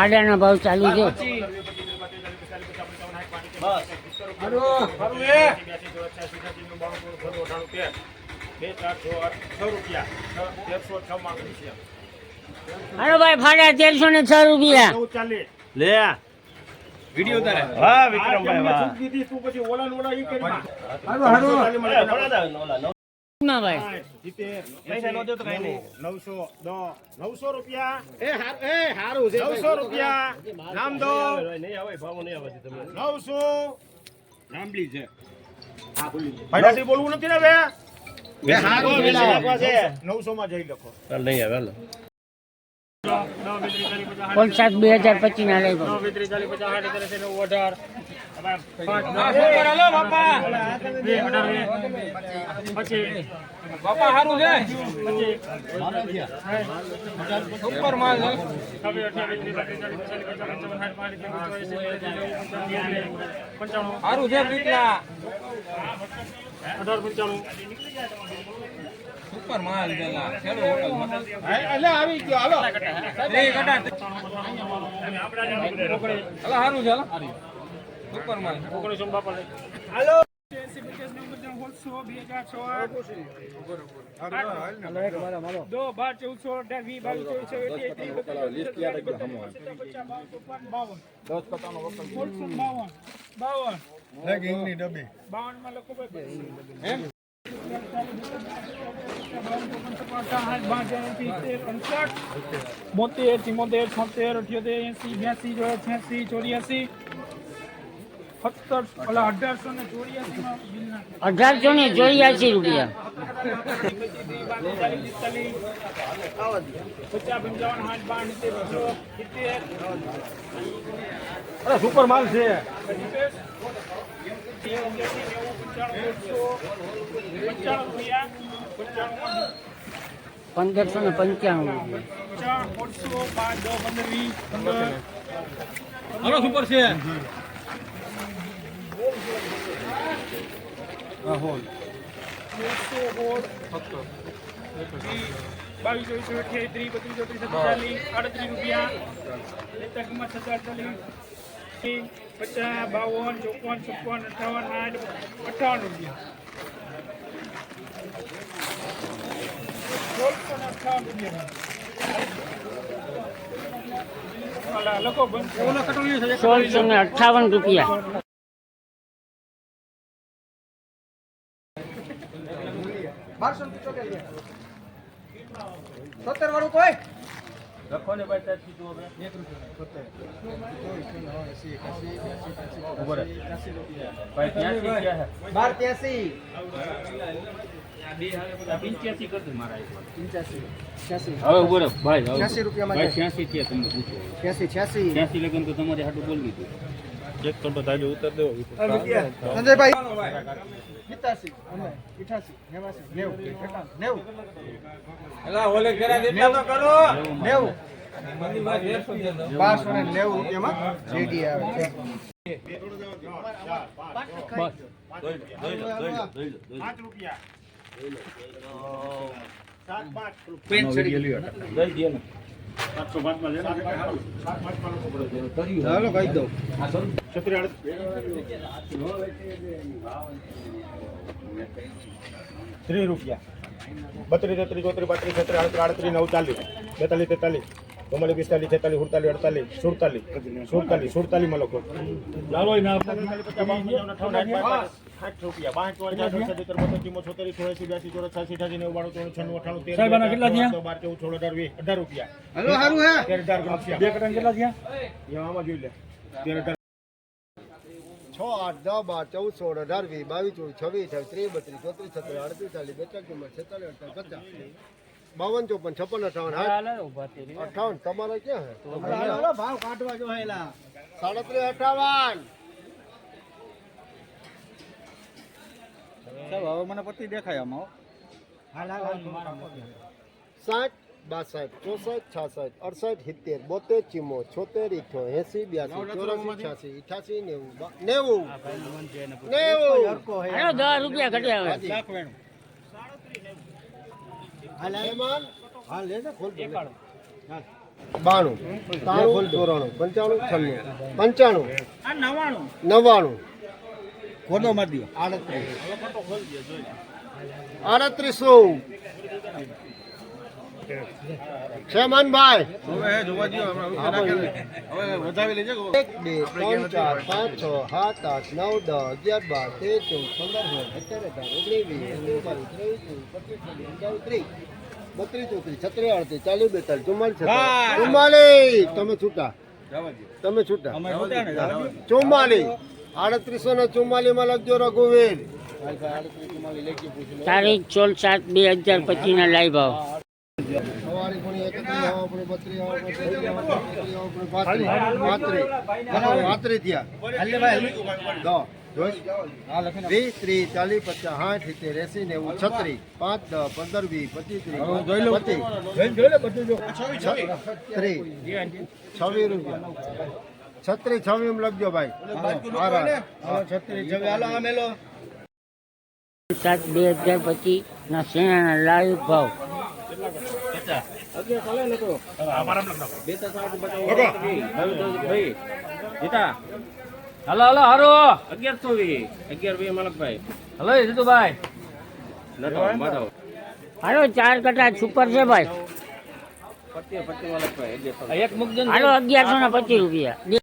ખાડાના ભાવ ચાલુ છે. હાલો ભાઈ ફાડા તેરસો ને છ રૂપિયા. લે વિડિયો તારે વાહ વિક્રમભાઈ વાહ. તું પછી ઓલા ઓલા ઈ કરી માં. એ, ભણા દે, ઓલા, નવ- માં ભાઈ. સાઠ, પૈસા નો દો તો કાંઈ નહીં. નવસો દસ નવસો રૂપિયા. નવસો રૂપિયા નામ દો નહીં આવે ભાવો નહીં આવે તમને નવસો. લાંબલી છે. ફટાફટ બોલવું નથી ને બે નવસો માં જઈ લખો. ચાલ નહીં આવે હાલો. કોલસાદ બે હજાર પચીસ ના લઈ. બાપા સારું છે સુપર માલ સારું છે પીટલા સુપર માલ છે લા. ચલો હોટલ એ કટા હલો સારું છે હલો હાલો. ચૌદસો બે હજાર છ આઠ. દો બાર ચૌદસો બોતેર ચિમોતેર છોતેર અઠ્યોતેર એસી બ્યાસી છ્યાસી અઢારસો ને ચોર્યાસી રૂપિયા અરે સુપર માલ છે પંદરસો ને પંચાણું રૂપિયા સુપર છે એકસો સોળ બાવીસ ચોવીસ અઠ્યાવીસ ત્રીસ બત્રીસ ચોત્રીસ ચાલીસ આડત્રીસ રૂપિયા કિંમત છસો અડતાલીસ પચાસ બાવન ચોપન છપ્પન અઠાવન આઠ અઠાવન રૂપિયા લખો સોળસો ને અઠાવન રૂપિયા. લખો ને ભાઈ ત્યાંથી જુઓ બે. ઊભો રહે. ભાઈ કરતું મારા હવે રહે. ભાઈ હવે. ભાઈ છ્યાસી છે તમને પૂછો. છ્યાસી લગન તો તમારે હાટું બોલવી હતું એક તો તાજો ઉતર દેવો એલા ઓલે ઘેરા દેતા તો કરો. મંદી માં આવે છે. પાંચ રૂપિયા. સાત પાંચ દઈ દે ને. સાતસો પાંચમાં લે. સાત પાંચમાં લખો છત્રી. ત્રીસ રૂપિયા બત્રીસ, તેત્રીસ, ચોત્રીસ, પાંત્રીસ આડત્રીસ આડત્રીસ નવ ચાલીસ બેતાલીસ, તેતાલીસ, ચુમ્માલીસ, પિસ્તાલીસ, છેતાલીસ, સુડતાલીસ, અડતાલીસ, સુડતાલીસ સુડતાલીસ સુડતાલીસમાં લખો સાઠ રૂપિયા પાંચ ચાર સત્તર બત્રીસ ચુમ્મોતેર છોતેર ચોરાસી બ્યાસી ચોરસ છ્યાસી અઠાસી નેવું બાણું ત્રણ છન્નું અઠાણું તેર કેટલા થયા? બાર ચૌદ સોળ અઢાર વીસ અઢાર રૂપિયા. તેર હજાર રૂપિયા બે કટન કેટલા થયા? આમાં જોઈ લે. તેર હજાર છ આઠ દસ બાર ચૌદ સોળ અઢાર વીસ બાવીસ ચોવીસ છવ્વીસ અઠાવીસ ત્રીસ બત્રીસ ચોત્રીસ છત્રીસ અડત્રીસ ચાલીસ બેચાલીસ ચુમ્માલીસ છેતાલીસ અડતાલીસ પચાસ. બાવન ચોપન છપ્પન અઠાવન અઠાવન તમારે ક્યાં હે? ભાવ કાઢવા જો સાડત્રીસ અઠાવન. હવે મને પતિ દેખાય આમાં સાઠ બાસઠ ચોસઠ છાસઠ અડસઠ સિત્તેર બોતેર ચીમો છોતેર ઇઠો એસી બ્યાસી ચોરાસી છ્યાસી ઇઠાસી નેવું બા- નેવું. નેવું. દસ રૂપિયા ઘટ્યા હવે. મહેમાન હા લે ને ખોલ દે. હા. બાણું. ત્રાણું ચોરાણું પંચાણું છન્નું. પંચાણું. નવાણું નવાણું કોનો માર દો આડત્રીસ. આડત્રીસો છે મનભાઈ હવે જોવા દો હવે વધાવી લેજો એક બે ત્રણ ચાર પાંચ છ સાત આઠ નવ દસ અગિયાર બાર તેર ચૌદ પંદર સોળ સત્તર અઢાર ઓગણીસ ત્રીસ. બત્રીસ ચોત્રીસ છત્રીસ અડત્રીસ ચાલીસ બેતાલીસ ચુમ્માલીસ ચુમ્માલીસ. તમે છૂટા. તમે છૂટા. ચુમ્માલીસ. આડત્રીસો ને ચુમ્માલીસમાં લખજો રઘુવીર. તારીખ ચોલ સાત બે હજાર પચીસ ના લાઈ ભાવ વીસ ત્રીસ ચાલીસ પચાસ સાઠ સિત્તેર એસી નેવું છત્રીસ પાંચ દસ પંદર વીસ પચીસ ત્રીસ પચીસ. ત્રીસ. છવ્વીસ રૂપિયા. છત્રીસ છવી લખજો ભાઈ. છત્રી છવી હાલો આ મેલો સાત બે હજાર પચીસ ના શેણાના લાઈવ ભાવ. હલો હલો હારો. અગિયારસો વી. અગિયાર વી મલકભાઈ હલો જીતુભાઈ. મારો. હાલો ચાર કટા સુપર છે ભાઈ. એક મુકજો હાલો અગિયારસો ને પચીસ રૂપિયા.